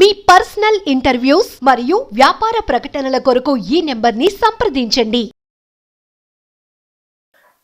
మీ personal interviews మరియు వ్యాపార ప్రకటనల కొరకు ఈ నెంబర్ని సంప్రదించండి.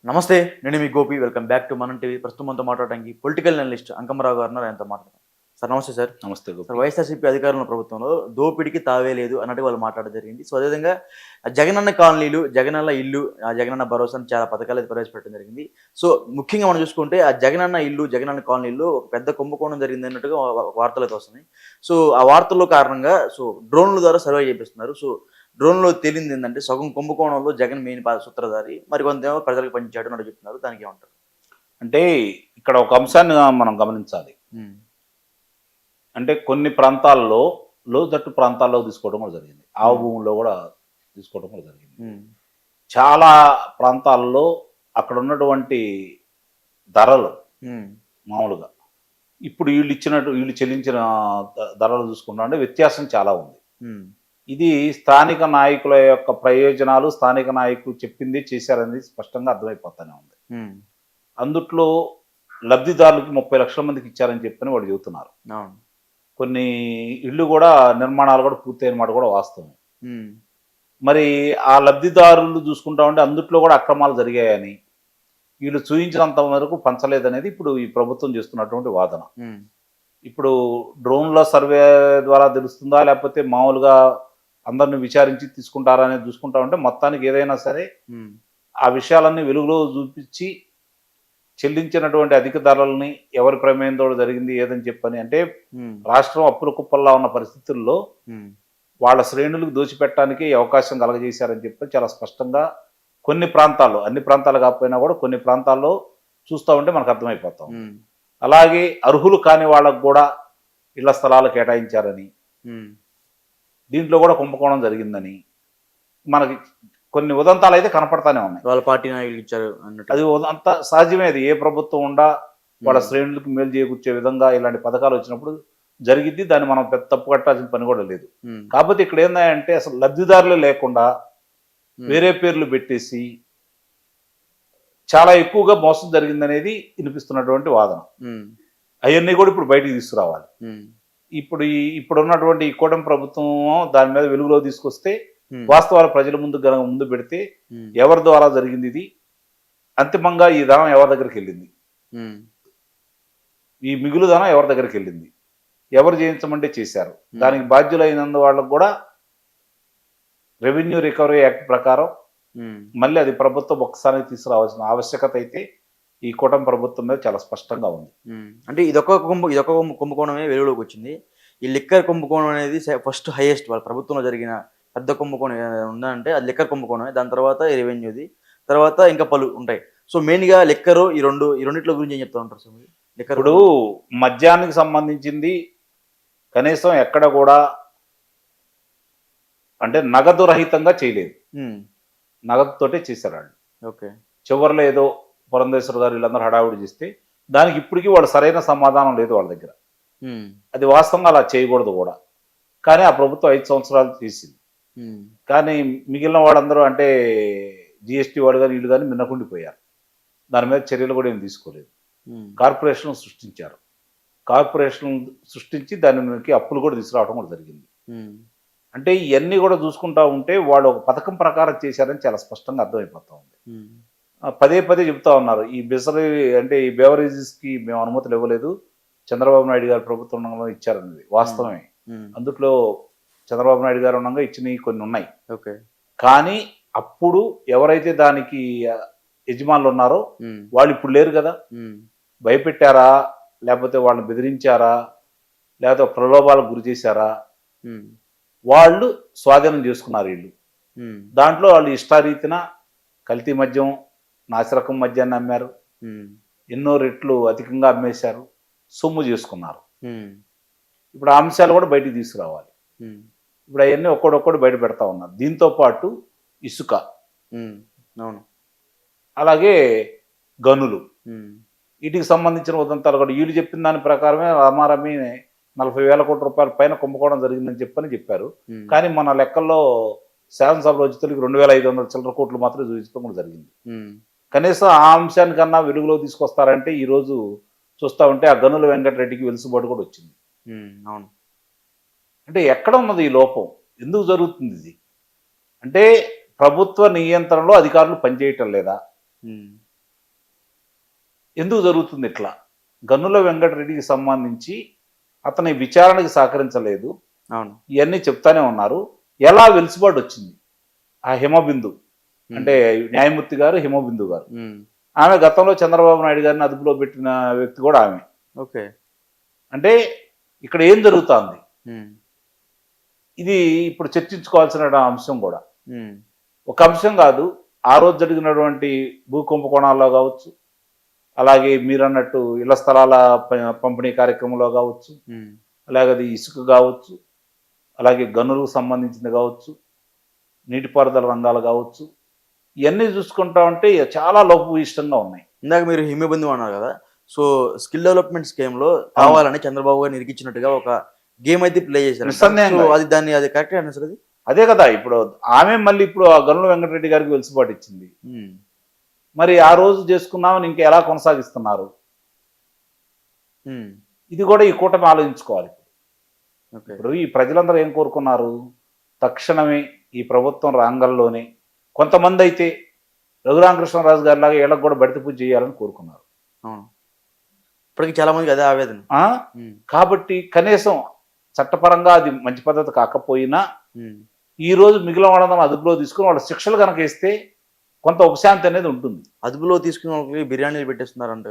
నమస్తే నేను మీ Gopi. Welcome back to Manam TV ప్రస్తుతం మనతో మాట్లాడడానికి పొలిటికల్ అనలిస్ట్ అంకమరావు గారు ఆయనతో మాట్లాడదాం. సార్ నమస్తే సార్. నమస్తే సార్ వైఎస్ఆర్సీపీ అధికారంలో ప్రభుత్వంలో దోపిడికి తావే లేదు అన్నట్టు వాళ్ళు మాట్లాడడం జరిగింది. సో అదేవిధంగా జగనన్న కాలనీలు జగనన్న ఇల్లు ఆ జగనన్న భరోసా చాలా పథకాలు అయితే ప్రవేశపెట్టడం జరిగింది. సో ముఖ్యంగా మనం చూసుకుంటే ఆ జగనన్న ఇల్లు జగనన్న కాలనీలో ఒక పెద్ద కుంభకోణం జరిగింది అన్నట్టుగా వా- వార్తలు అయితే వస్తున్నాయి. సో ఆ వార్తల్లో కారణంగా సో డ్రోన్ల ద్వారా సర్వే చేపిస్తున్నారు. సో డ్రోన్లో తేలింది ఏంటంటే సగం కుంభకోణంలో జగన్ మెయిన్ సూత్రధారి. మరి కొంతేమో ప్రజలకు పంచాడు అని చెప్తున్నారు. దానికి ఏమంటారు? అంటే ఇక్కడ ఒక అంశాన్ని మనం గమనించాలి. అంటే కొన్ని ప్రాంతాల్లో లోతట్టు ప్రాంతాల్లో తీసుకోవడం కూడా జరిగింది ఆవు భూముల్లో కూడా తీసుకోవడం కూడా జరిగింది. చాలా ప్రాంతాల్లో అక్కడ ఉన్నటువంటి ధరలు. మామూలుగా ఇప్పుడు వీళ్ళు ఇచ్చినట్టు వీళ్ళు చెల్లించిన ధరలు చూసుకుంటా అంటే వ్యత్యాసం చాలా ఉంది. ఇది స్థానిక నాయకుల యొక్క ప్రయోజనాలు స్థానిక నాయకులు చెప్పింది చేశారనేది స్పష్టంగా అర్థమైపోతానే ఉంది. అందుట్లో లబ్ధిదారులకు ముప్పై లక్షల మందికి ఇచ్చారని చెప్పని వాళ్ళు చెబుతున్నారు కొన్ని ఇళ్ళు కూడా నిర్మాణాలు కూడా పూర్తయిన మాట కూడా వాస్తవం. మరి ఆ లబ్ధిదారులు చూసుకుంటా ఉంటే అందుట్లో కూడా అక్రమాలు జరిగాయని వీళ్ళు చూపించినంత వరకు పంచలేదనేది ఇప్పుడు ఈ ప్రభుత్వం చేస్తున్నటువంటి వాదన. ఇప్పుడు డ్రోన్ల సర్వే ద్వారా తెలుస్తుందా లేకపోతే మామూలుగా అందరిని విచారించి తీసుకుంటారా అనేది చూసుకుంటా ఉంటే మొత్తానికి ఏదైనా సరే. ఆ విషయాలన్నీ వెలుగులో చూపించి చెల్లించినటువంటి అధిక ధరలని ఎవరి ప్రమేయంతో జరిగింది ఏదని చెప్పని అంటే. రాష్ట్రం అప్పుల కుప్పల్లా ఉన్న పరిస్థితుల్లో. వాళ్ళ శ్రేణులకు దోచిపెట్టడానికి అవకాశం కలగజేశారని చెప్పి చాలా స్పష్టంగా కొన్ని ప్రాంతాల్లో అన్ని ప్రాంతాలు కాకపోయినా కూడా కొన్ని ప్రాంతాల్లో చూస్తూ ఉంటే మనకు అర్థమైపోతాం. అలాగే అర్హులు కాని వాళ్ళకు కూడా ఇళ్ళ స్థలాలు కేటాయించారని. దీంట్లో కూడా కుంభకోణం జరిగిందని మనకి కొన్ని ఉదంతాలు అయితే కనపడతానే ఉన్నాయి వాళ్ళ పార్టీ నాయకులు ఇచ్చారు అన్నట్టు అది అంత సహజమే అది ఏ ప్రభుత్వం ఉండా వాళ్ళ. శ్రేణులకు మేలు చేకూర్చే విధంగా ఇలాంటి పథకాలు వచ్చినప్పుడు జరిగిద్ది దాన్ని మనం పెద్ద తప్పు కట్టాల్సిన పని కూడా లేదు. కాకపోతే ఇక్కడ ఏంటంటే అసలు లబ్ధిదారులు లేకుండా. వేరే పేర్లు పెట్టేసి చాలా ఎక్కువగా మోసం జరిగిందనేది వినిపిస్తున్నటువంటి వాదన. అవన్నీ కూడా ఇప్పుడు బయటికి తీసుకురావాలి. ఇప్పుడు ఇప్పుడు ఉన్నటువంటి ఈ కూటమి ప్రభుత్వం దాని మీద వెలుగులో తీసుకొస్తే. వాస్తవాలు ప్రజల ముందు గనక ముందు పెడితే ఉమ్. ఎవరి ద్వారా జరిగింది ఇది అంతిమంగా ఈ ధనం ఎవరి దగ్గరికి వెళ్ళింది ఉమ్. ఈ మిగులు ధనం ఎవరి దగ్గరికి వెళ్ళింది ఎవరు చేయించమంటే చేశారు Hmm. దానికి బాధ్యులైనందు వాళ్ళకు కూడా రెవెన్యూ రికవరీ యాక్ట్ ప్రకారం. మళ్ళీ అది ప్రభుత్వం ఒక్కసారి తీసుకురావాల్సిన ఆవశ్యకత అయితే ఈ కూటమి ప్రభుత్వం మీద చాలా స్పష్టంగా ఉంది. అంటే ఇదొక కుంభ ఇదొక కుంభ కుంభకోణమే వెలుగులోకి వచ్చింది ఈ లిక్కర్ కుంభకోణం అనేది ఫస్ట్ హైయెస్ట్ వాళ్ళ ప్రభుత్వంలో జరిగిన పెద్ద కుంభకోణం ఉందంటే అది లిక్కర్ కుంభకోణమే దాని తర్వాత రెవెన్యూది. తర్వాత ఇంకా పలు ఉంటాయి. సో మెయిన్గా లిక్కరు ఈ రెండు ఈ రెండిట్ల గురించి ఏం చెప్తా ఉంటారు సార్? లిక్కర్ ఇప్పుడు మద్యానికి సంబంధించింది కనీసం ఎక్కడ కూడా అంటే నగదు రహితంగా చేయలేదు. నగదుతోటే చేశారు వాళ్ళు. ఓకే. చివరిలో ఏదో పురంధేశ్వర గారు వీళ్ళందరూ హడావుడి చేస్తే దానికి ఇప్పటికీ వాళ్ళు సరైన సమాధానం లేదు వాళ్ళ దగ్గర. అది వాస్తవంగా అలా చేయకూడదు కూడా. కానీ ఆ ప్రభుత్వం ఐదు సంవత్సరాలు చేసింది. కానీ మిగిలిన వాళ్ళందరూ అంటే జిఎస్టీ వాడు కానీ వీళ్ళు కానీ మిన్నకుండిపోయారు దాని మీద చర్యలు కూడా ఏం తీసుకోలేదు. కార్పొరేషన్ సృష్టించారు. కార్పొరేషన్ సృష్టించి దానికి అప్పులు కూడా తీసుకురావడం కూడా జరిగింది. అంటే ఇవన్నీ కూడా చూసుకుంటా ఉంటే వాళ్ళు ఒక పథకం ప్రకారం చేశారని చాలా స్పష్టంగా అర్థమైపోతా ఉంది. పదే పదే చెప్తా ఉన్నారు. ఈ బిసరీ అంటే ఈ బెవరేజెస్కి మేము అనుమతులు ఇవ్వలేదు. చంద్రబాబు నాయుడు గారు ప్రభుత్వం ఉండగా ఇచ్చారనేది వాస్తవమే. అందుట్లో చంద్రబాబు నాయుడు గారు ఉండగా ఇచ్చినవి కొన్ని ఉన్నాయి ఓకే కానీ అప్పుడు ఎవరైతే దానికి యజమానులు ఉన్నారో. వాళ్ళు ఇప్పుడు లేరు కదా. భయపెట్టారా లేకపోతే వాళ్ళని బెదిరించారా లేకపోతే ప్రలోభాలకు గురి చేశారా. వాళ్ళు స్వాధీనం చేసుకున్నారు వీళ్ళు. దాంట్లో వాళ్ళు ఇష్టారీతిన కల్తీ మద్యం నాసిరకం మద్యాన్ని అమ్మారు. ఎన్నో రెట్లు అధికంగా అమ్మేశారు సొమ్ము చేసుకున్నారు. ఇప్పుడు ఆ అంశాలు కూడా బయటికి తీసుకురావాలి. ఇప్పుడు అవన్నీ ఒక్కడొక్కడు బయట పెడతా ఉన్నారు దీంతో పాటు ఇసుక. అవును అలాగే గనులు. వీటికి సంబంధించిన ఉదంతాలు కూడా వీళ్ళు చెప్పిన దాని ప్రకారమే రమారమి నలభై వేల కోట్ల రూపాయల పైన కుంభకోణం జరిగిందని చెప్పని చెప్పారు. కానీ మన లెక్కల్లో శాసనసభ రోజుతలకి రెండు వేల ఐదు వందల చిల్లర కోట్లు మాత్రమే చూపించడం కూడా జరిగింది. కనీసం ఆ అంశానికన్నా వెలుగులో తీసుకొస్తారంటే ఈరోజు చూస్తా ఉంటే ఆ గనుల వెంకటరెడ్డికి వెలుసుబాటు కూడా వచ్చింది. అవును అంటే ఎక్కడ ఉన్నది ఈ లోపం? ఎందుకు జరుగుతుంది ఇది? అంటే ప్రభుత్వ నియంత్రణలో అధికారులు పనిచేయటం లేదా? ఎందుకు జరుగుతుంది ఇట్లా? గన్నుల వెంకటరెడ్డికి సంబంధించి అతని విచారణకి సహకరించలేదు. అవును. ఇవన్నీ చెప్తానే ఉన్నారు. ఎలా వెలుసుబాటు వచ్చింది? ఆ హిమబిందు. అంటే న్యాయమూర్తి గారు హిమబిందు గారు. ఆమె గతంలో చంద్రబాబు నాయుడు గారిని అదుపులో పెట్టిన వ్యక్తి కూడా ఆమె. ఓకే. అంటే ఇక్కడ ఏం జరుగుతోంది? ఇది ఇప్పుడు చర్చించుకోవాల్సిన అంశం కూడా. ఒక అంశం కాదు ఆ రోజు జరిగినటువంటి భూ కుంభకోణాల్లో కావచ్చు అలాగే మీరు అన్నట్టు ఇళ్ళ స్థలాల పంపిణీ కార్యక్రమంలో కావచ్చు అలాగే అది ఇసుక కావచ్చు అలాగే గనులకు సంబంధించింది కావచ్చు నీటిపారుదల రంగాలు కావచ్చు ఇవన్నీ చూసుకుంటా ఉంటే చాలా లోపభూయిష్టంగా ఉన్నాయి. ఇందాక మీరు హిమబిందు అన్నారు కదా సో స్కిల్ డెవలప్మెంట్ స్కీమ్లో కావాలని చంద్రబాబు గారు నిరికించినట్టుగా ఒక గేమ్ అయితే ప్లే చేశారు. అది దాన్ని అది కరెక్ట్ అన్న సార్ అది అదే కదా ఇప్పుడు ఆమె మళ్ళీ ఇప్పుడు ఆ గనుల వెంకటరెడ్డి గారికి వెలుసుబాటు ఇచ్చింది ఉమ్, మరి ఆ రోజు చేసుకున్నామని ఇంకా ఎలా కొనసాగిస్తున్నారు? ఉమ్, ఇది కూడా ఈ కూటమి ఆలోచించుకోవాలి. ఇప్పుడు ఈ ప్రజలందరూ ఏం కోరుకున్నారు? తక్షణమే ఈ ప్రభుత్వం రాంగల్లోనే కొంతమంది అయితే రఘురామకృష్ణరాజు గారి లాగా వీళ్ళకి కూడా బడిత పూజ చేయాలని కోరుకున్నారు. ఇప్పటికి చాలా మందికి అదే ఆవేదన? ఉమ్, కాబట్టి కనీసం చట్టపరంగా అది మంచి పద్ధతి కాకపోయినా ఈ రోజు మిగిలిన వాళ్ళందరూ అదుపులో తీసుకుని వాళ్ళ శిక్షలు కనుక ఇస్తే కొంత ఉపశాంతి అనేది ఉంటుంది. అదుపులో తీసుకున్న వాళ్ళకి బిర్యానీలు పెట్టేస్తున్నారంట.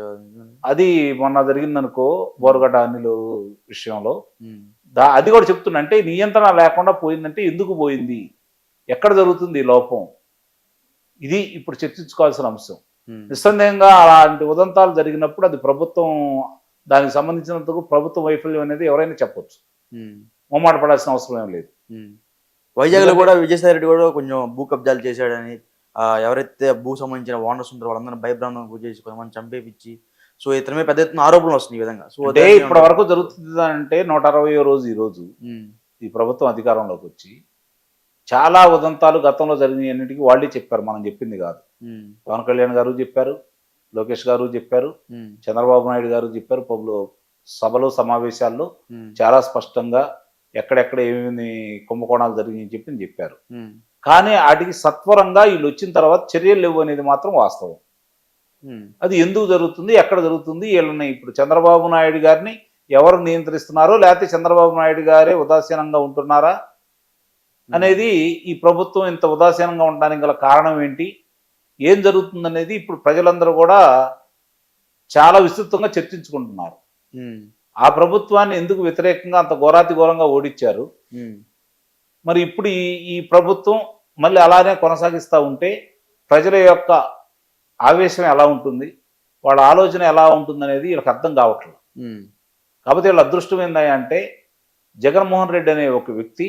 అది మొన్న జరిగిందనుకో బోరగడ్డ అనిలు విషయంలో. దా అది కూడా చెప్తున్నా అంటే నియంత్రణ లేకుండా పోయిందంటే ఎందుకు పోయింది? ఎక్కడ జరుగుతుంది లోపం? ఇది ఇప్పుడు చర్చించుకోవాల్సిన అంశం. నిస్సందేహంగా అలాంటి ఉదంతాలు జరిగినప్పుడు అది ప్రభుత్వం దానికి సంబంధించినందుకు ప్రభుత్వ వైఫల్యం అనేది ఎవరైనా చెప్పొచ్చు. మొమ్మాట పడాల్సిన అవసరం ఏం లేదు. ఉమ్. వైజాగ్లో కూడా విజయసాయి రెడ్డి కూడా కొంచెం భూ కబ్జాలు చేశాడని ఎవరైతే భూ సంబంధించిన ఓనర్స్ ఉంటారో వాళ్ళందరూ భయభ్రాంతం గురి చేసి కొంతమంది చంపేపించి సో ఇతని మీద పెద్ద ఎత్తున ఆరోపణలు వస్తున్నాయి ఈ విధంగా. సో అంటే దాన్ని ఇప్పటి వరకు జరుగుతుంది అంటే నూట అరవయో రోజు ఈ రోజు ఈ ప్రభుత్వం అధికారంలోకి వచ్చి చాలా ఉదంతాలు గతంలో జరిగిన అన్నిటికీ వాళ్ళే చెప్పారు మనం చెప్పింది కాదు. పవన్ కళ్యాణ్ గారు చెప్పారు లోకేష్ గారు చెప్పారు చంద్రబాబు నాయుడు గారు చెప్పారు పబ్లు సభలు సమావేశాల్లో చాలా స్పష్టంగా ఎక్కడెక్కడ ఏమేమి కుంభకోణాలు జరిగాయని చెప్పి చెప్పారు. కానీ వాటికి సత్వరంగా వీళ్ళు వచ్చిన తర్వాత చర్యలు లేవు అనేది మాత్రం వాస్తవం. అది ఎందుకు జరుగుతుంది ఎక్కడ జరుగుతుంది వీళ్ళని ఇప్పుడు చంద్రబాబు నాయుడు గారిని ఎవరు నియంత్రిస్తున్నారో లేకపోతే చంద్రబాబు నాయుడు గారే ఉదాసీనంగా ఉంటున్నారా అనేది ఈ ప్రభుత్వం ఇంత ఉదాసీనంగా ఉండడానికి గల కారణం ఏంటి ఏం జరుగుతుందనేది ఇప్పుడు ప్రజలందరూ కూడా చాలా విస్తృతంగా చర్చించుకుంటున్నారు. ఆ ప్రభుత్వాన్ని ఎందుకు వ్యతిరేకంగా అంత ఘోరాతి ఘోరంగా ఓడించారు? మరి ఇప్పుడు ఈ ఈ ప్రభుత్వం మళ్ళీ అలానే కొనసాగిస్తూ ఉంటే ప్రజల యొక్క ఆవేశం ఎలా ఉంటుంది? వాళ్ళ ఆలోచన ఎలా ఉంటుంది అనేది వీళ్ళకి అర్థం కావట్లేదు. కాకపోతే వీళ్ళ అదృష్టం ఏంటంటే జగన్మోహన్ రెడ్డి అనే ఒక వ్యక్తి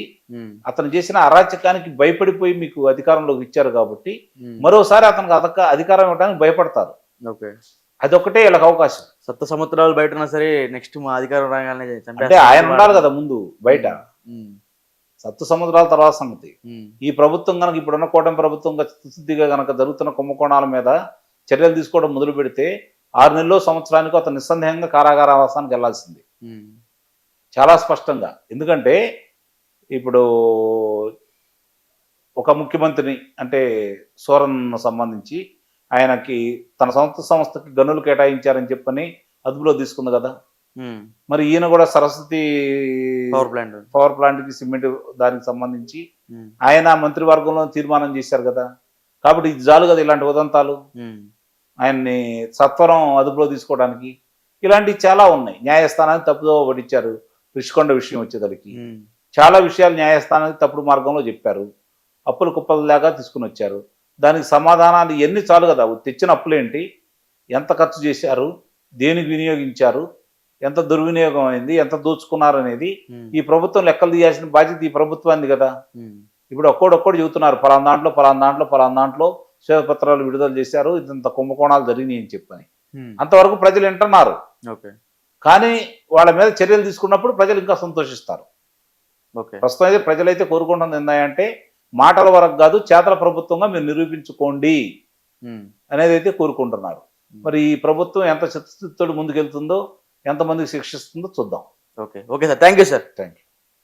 అతను చేసిన అరాచకానికి భయపడిపోయి మీకు అధికారంలోకి ఇచ్చారు కాబట్టి మరోసారి అతనికి అధికారం ఇవ్వడానికి భయపడతారు. ఓకే. అదొకటే వీళ్ళకి అవకాశం. సప్త సముద్రాలు బయట ఉన్నా సరే నెక్స్ట్ మా అధికారం రాగానే అంటే. ఆయన ఉండాలి కదా ముందు బయట. సప్త సముద్రాల తర్వాత సంగతి ఈ ప్రభుత్వం కనుక ఇప్పుడున్న కూటమి ప్రభుత్వం స్థితిగా కనుక జరుగుతున్న కుంభకోణాల మీద చర్యలు తీసుకోవడం మొదలు పెడితే ఆరు నెలలు సంవత్సరానికి అతను నిస్సందేహంగా కారాగారవాసానికి వెళ్ళాల్సింది చాలా స్పష్టంగా. ఎందుకంటే ఇప్పుడు ఒక ముఖ్యమంత్రిని అంటే సోరన్ సంబంధించి ఆయనకి తన సొంత సంస్థకి గనులు కేటాయించారని చెప్పని అదుపులో తీసుకుంది కదా. మరి ఈయన కూడా సరస్వతి పవర్ ప్లాంట్ పవర్ ప్లాంట్కి సిమెంట్ దానికి సంబంధించి ఆయన మంత్రివర్గంలో తీర్మానం చేశారు కదా. కాబట్టి ఇది చాలు కదా ఇలాంటి ఉదంతాలు. ఆయన్ని సత్వరం అదుపులో తీసుకోవడానికి ఇలాంటివి చాలా ఉన్నాయి. న్యాయస్థానానికి తప్పుదో పట్టించారు రిషికొండ విషయం వచ్చేసరికి. చాలా విషయాలు న్యాయస్థానానికి తప్పుడు మార్గంలో చెప్పారు. అప్పులు కుప్పలు లేక తీసుకుని వచ్చారు. దానికి సమాధానాలు ఎన్ని చాలు కదా? తెచ్చిన అప్పులేంటి ఎంత ఖర్చు చేశారు? దేనికి వినియోగించారు? ఎంత దుర్వినియోగం అయింది? ఎంత దోచుకున్నారు అనేది ఈ ప్రభుత్వం లెక్కలు తీయాల్సిన బాధ్యత ఈ ప్రభుత్వాన్ని కదా. ఇప్పుడు ఒక్కోడొక్కడు చెబుతున్నారు పలానా దాంట్లో పలానా దాంట్లో పలానా దాంట్లో శ్వేతపత్రాలు విడుదల చేశారు ఇంత కుంభకోణాలు జరిగినాయి అని చెప్పని. అంతవరకు ప్రజలు వింటున్నారు. కానీ వాళ్ళ మీద చర్యలు తీసుకున్నప్పుడు ప్రజలు ఇంకా సంతోషిస్తారు. ఓకే. ప్రస్తుతం అయితే ప్రజలైతే కోరుకుంటుంది ఏంటంటే మాటల వరకు కాదు చేతల ప్రభుత్వంగా మీరు నిరూపించుకోండి అనేది అయితే కోరుకుంటున్నారు. మరి ఈ ప్రభుత్వం ఎంత చిత్తశుద్ధితో ముందుకెళ్తుందో ఎంతమందికి శిక్షిస్తుందో చూద్దాం. Okay. Okay sir. Thank you sir. Thank you